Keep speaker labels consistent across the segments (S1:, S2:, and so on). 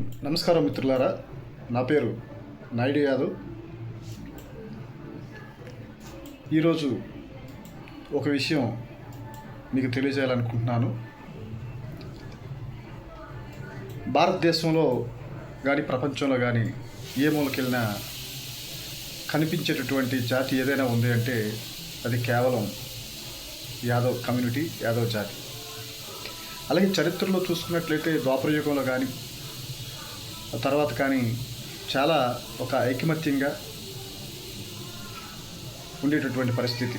S1: నమస్కారం మిత్రులారా. నా పేరు నాయుడు యాదవ్. ఈరోజు ఒక విషయం మీకు తెలియజేయాలనుకుంటున్నాను. భారతదేశంలో కానీ ప్రపంచంలో కానీ ఏ మూలకెళ్ళినా కనిపించేటటువంటి జాతి ఏదైనా ఉంది అంటే అది కేవలం యాదవ్ కమ్యూనిటీ యాదవ్ జాతి. అలాగే చరిత్రలో చూసుకున్నట్లయితే ద్వాపరయుగంలో కానీ తర్వాత కానీ చాలా ఒక ఐకమత్యంగా ఉండేటటువంటి పరిస్థితి.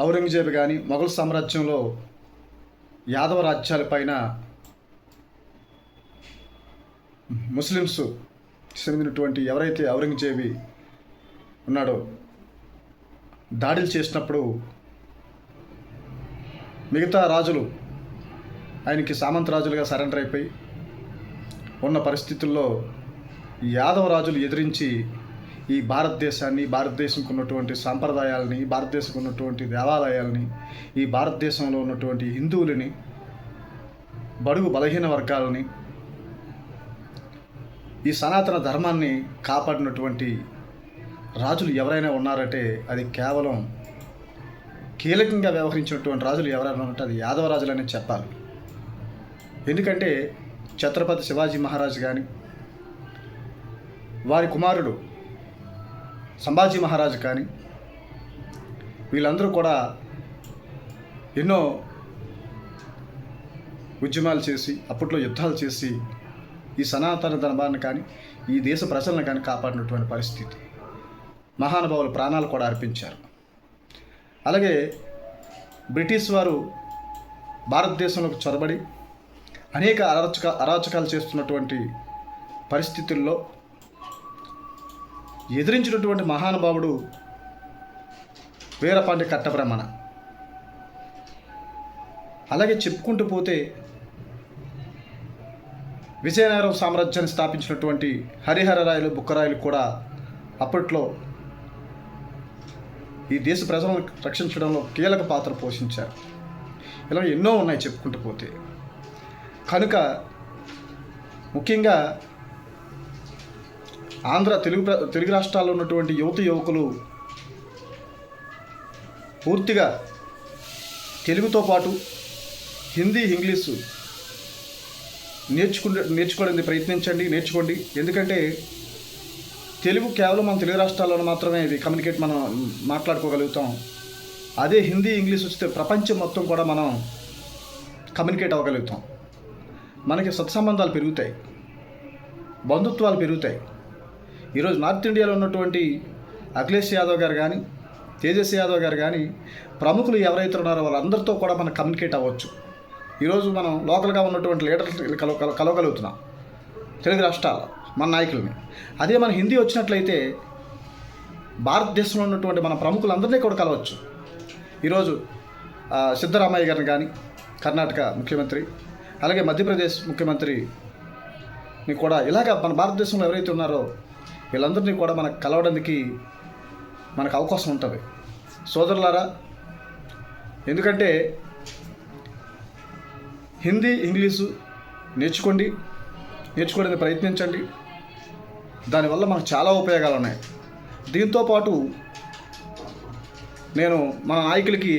S1: ఔరంగజేబు కానీ మొఘల్ సామ్రాజ్యంలో యాదవ రాజ్యాలపైన ముస్లిమ్స్ చెందినటువంటి ఎవరైతే ఔరంగజేబి ఉన్నాడో దాడులు చేసినప్పుడు మిగతా రాజులు ఆయనకి సామంత రాజులుగా సరెండర్ అయిపోయి ఉన్న పరిస్థితుల్లో ఈ యాదవ రాజులు ఎదిరించి ఈ భారతదేశాన్ని భారతదేశంకు ఉన్నటువంటి సాంప్రదాయాలని భారతదేశంకు ఉన్నటువంటి దేవాలయాలని ఈ భారతదేశంలో ఉన్నటువంటి హిందువులని బడుగు బలహీన వర్గాలని ఈ సనాతన ధర్మాన్ని కాపాడినటువంటి రాజులు ఎవరైనా ఉన్నారంటే అది కేవలం కీలకంగా వ్యవహరించినటువంటి రాజులు ఎవరైనా ఉంటే అది యాదవ రాజులనే చెప్పాలి. ఎందుకంటే ఛత్రపతి శివాజీ మహారాజ్ కానీ వారి కుమారుడు సంభాజీ మహారాజు కానీ వీళ్ళందరూ కూడా ఎన్నో ఉద్యమాలు చేసి అప్పట్లో యుద్ధాలు చేసి ఈ సనాతన ధర్మాన్ని కానీ ఈ దేశ ప్రజలను కానీ కాపాడినటువంటి పరిస్థితి. మహానుభావులు ప్రాణాలు కూడా అర్పించారు. అలాగే బ్రిటిష్ వారు భారతదేశంలోకి చొరబడి అనేక అరాచక అరాచకాలు చేస్తున్నటువంటి పరిస్థితుల్లో ఎదిరించినటువంటి మహానుభావుడు వీరపాండ్య కట్టబ్రహ్మణ. అలాగే చెప్పుకుంటూ పోతే విజయనగరం సామ్రాజ్యాన్ని స్థాపించినటువంటి హరిహరరాయలు బుక్కరాయలు కూడా అప్పట్లో ఈ దేశ ప్రజలను రక్షించడంలో కీలక పాత్ర పోషించారు. ఇలా ఎన్నో ఉన్నాయి చెప్పుకుంటూ పోతే. కనుక ముఖ్యంగా ఆంధ్ర తెలుగు తెలుగు రాష్ట్రాల్లో ఉన్నటువంటి యువత యువకులు పూర్తిగా తెలుగుతో పాటు హిందీ ఇంగ్లీషు నేర్చుకుంటే నేర్చుకోవడానికి ప్రయత్నించండి నేర్చుకోండి. ఎందుకంటే తెలుగు కేవలం మన తెలుగు రాష్ట్రాల్లో మాత్రమే ఇది కమ్యూనికేట్ మనం మాట్లాడుకోగలుగుతాం. అదే హిందీ ఇంగ్లీష్ వస్తే ప్రపంచం మొత్తం కూడా మనం కమ్యూనికేట్ అవ్వగలుగుతాం. మనకి సత్సంబంధాలు పెరుగుతాయి. బంధుత్వాలు పెరుగుతాయి. ఈరోజు నార్త్ ఇండియాలో ఉన్నటువంటి అఖిలేష్ యాదవ్ గారు కానీ తేజస్వి యాదవ్ గారు కానీ ప్రముఖులు ఎవరైతే ఉన్నారో వాళ్ళందరితో కూడా మనం కమ్యూనికేట్ అవ్వచ్చు. ఈరోజు మనం లోకల్గా ఉన్నటువంటి లీడర్స్ కలవ కలవగలుగుతున్నాం. తెలుగు రాష్ట్రాల మన నాయకులని. అదే మన హిందీ వచ్చినట్లయితే భారతదేశంలో ఉన్నటువంటి మన ప్రముఖులందరినీ కూడా కలవచ్చు. ఈరోజు సిద్ధరామయ్య గారిని కానీ కర్ణాటక ముఖ్యమంత్రి అలాగే మధ్యప్రదేశ్ ముఖ్యమంత్రిని కూడా ఇలాగ మన భారతదేశంలో ఎవరైతే ఉన్నారో వీళ్ళందరినీ కూడా మనకు కలవడానికి మనకు అవకాశం ఉంటుంది. సోదరులారా ఎందుకంటే హిందీ ఇంగ్లీషు నేర్చుకోండి నేర్చుకోవడానికి ప్రయత్నించండి. దానివల్ల మనకు చాలా ఉపయోగాలు ఉన్నాయి. దీంతోపాటు నేను మన నాయకులకి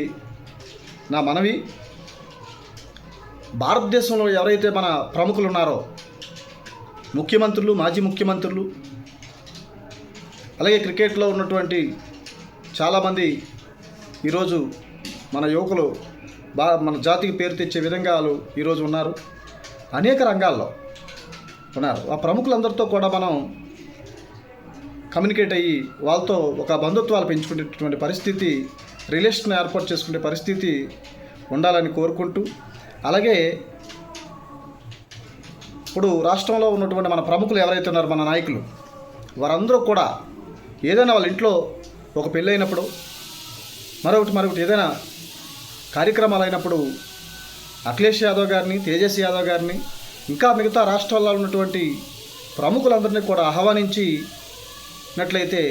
S1: నా మనవి భారతదేశంలో ఎవరైతే మన ప్రముఖులు ఉన్నారో ముఖ్యమంత్రులు మాజీ ముఖ్యమంత్రులు అలాగే క్రికెట్లో ఉన్నటువంటి చాలామంది ఈరోజు మన యువకులు బా మన జాతికి పేరు తెచ్చే విధంగా వాళ్ళు ఈరోజు ఉన్నారు. అనేక రంగాల్లో ఉన్నారు. ఆ ప్రముఖులందరితో కూడా మనం కమ్యూనికేట్ అయ్యి వాళ్ళతో ఒక బంధుత్వాలు పెంచుకునేటటువంటి పరిస్థితి రిలేషన్ ఏర్పాటు చేసుకునే పరిస్థితి ఉండాలని కోరుకుంటూ అలాగే ఇప్పుడు రాష్ట్రంలో ఉన్నటువంటి మన ప్రముఖులు ఎవరైతే ఉన్నారో మన నాయకులు వారందరూ కూడా ఏదైనా వాళ్ళ ఇంట్లో ఒక పెళ్ళి అయినప్పుడు మరొకటి మరొకటి ఏదైనా కార్యక్రమాలు అయినప్పుడు అఖిలేష్ యాదవ్ గారిని తేజస్ యాదవ్ గారిని ఇంకా మిగతా రాష్ట్రాల్లో ఉన్నటువంటి ప్రముఖులందరినీ కూడా ఆహ్వానించి నట్లయితే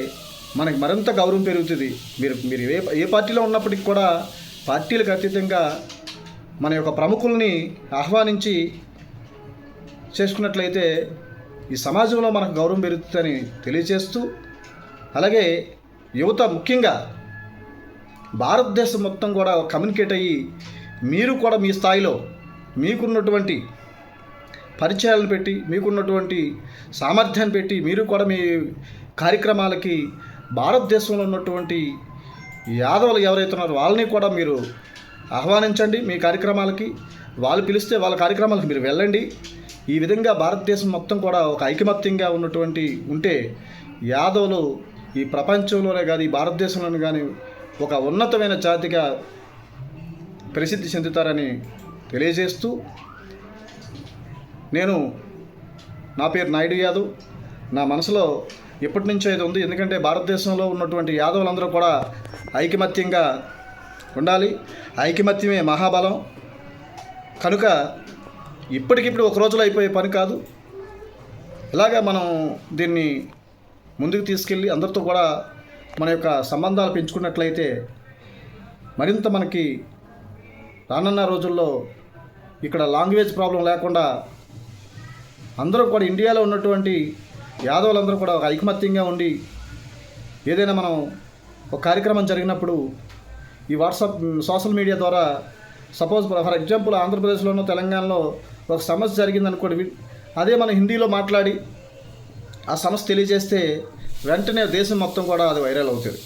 S1: మనకి మరింత గౌరవం పెరుగుతుంది. మీరు మీరు ఏ ఏ పార్టీలో ఉన్నప్పటికీ కూడా పార్టీలకు అతీతంగా మన యొక్క ప్రముఖుల్ని ఆహ్వానించి చేసుకున్నట్లయితే ఈ సమాజంలో మనకు గౌరవం పెరుగుతుందని తెలియజేస్తూ అలాగే యువత ముఖ్యంగా భారతదేశం మొత్తం కూడా కమ్యూనికేట్ అయ్యి మీరు కూడా మీ స్థాయిలో మీకున్నటువంటి పరిచయాలను పెట్టి మీకున్నటువంటి సామర్థ్యాన్ని పెట్టి మీరు కూడా మీ కార్యక్రమాలకి భారతదేశంలో ఉన్నటువంటి యాదవులు ఎవరైతే ఉన్నారో వాళ్ళని కూడా మీరు ఆహ్వానించండి మీ కార్యక్రమాలకి. వాళ్ళు పిలిస్తే వాళ్ళ కార్యక్రమాలకు మీరు వెళ్ళండి. ఈ విధంగా భారతదేశం మొత్తం కూడా ఒక ఐకమత్యంగా ఉన్నటువంటి ఉంటే యాదవులు ఈ ప్రపంచంలోనే కానీ ఈ భారతదేశంలోనే కానీ ఒక ఉన్నతమైన జాతిగా ప్రసిద్ధి చెందుతారని తెలియజేస్తూ నేను నా పేరు నాయుడు యాదవ్. నా మనసులో ఎప్పటి నుంచో ఇది ఉంది. ఎందుకంటే భారతదేశంలో ఉన్నటువంటి యాదవులందరూ కూడా ఐకమత్యంగా ఉండాలి. ఐకమత్యమే మహాబలం. కనుక ఇప్పటికిప్పుడు ఒక రోజులో అయిపోయే పని కాదు. ఇలాగా మనం దీన్ని ముందుకు తీసుకెళ్ళి అందరితో కూడా మన యొక్క సంబంధాలు పెంచుకున్నట్లయితే మరింత మనకి రానున్న రోజుల్లో ఇక్కడ లాంగ్వేజ్ ప్రాబ్లం లేకుండా అందరూ కూడా ఇండియాలో ఉన్నటువంటి యాదవులందరూ కూడా ఒక ఐకమత్యంగా ఉండి ఏదైనా మనం ఒక కార్యక్రమం జరిగినప్పుడు ఈ వాట్సాప్ సోషల్ మీడియా ద్వారా సపోజ్ ఫర్ ఎగ్జాంపుల్ ఆంధ్రప్రదేశ్లోనో తెలంగాణలో ఒక సమస్య జరిగిందనుకోండి అదే మనం హిందీలో మాట్లాడి ఆ సమస్య తెలియజేస్తే వెంటనే దేశం మొత్తం కూడా అది వైరల్ అవుతుంది.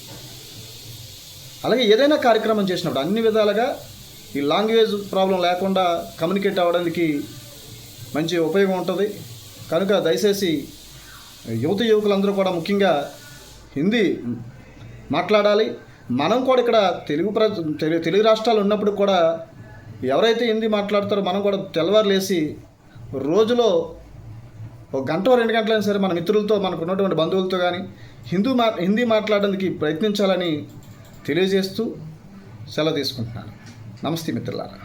S1: అలాగే ఏదైనా కార్యక్రమం చేసినప్పుడు అన్ని విధాలుగా ఈ లాంగ్వేజ్ ప్రాబ్లం లేకుండా కమ్యూనికేట్ అవ్వడానికి మంచి ఉపయోగం ఉంటుంది. కనుక దయచేసి యువత యువకులందరూ కూడా ముఖ్యంగా హిందీ మాట్లాడాలి. మనం కూడా ఇక్కడ తెలుగు ప్ర తెలుగు తెలుగు రాష్ట్రాలు ఉన్నప్పుడు కూడా ఎవరైతే హిందీ మాట్లాడతారో మనం కూడా తెల్లవారులేసి రోజులో ఒక గంట రెండు గంటలైనా సరే మన మిత్రులతో మనకు ఉన్నటువంటి బంధువులతో కానీ హిందూ మా హిందీ మాట్లాడడానికి ప్రయత్నించాలని తెలియజేస్తూ సెలవు తీసుకుంటున్నాను. నమస్తే మిత్రులారా.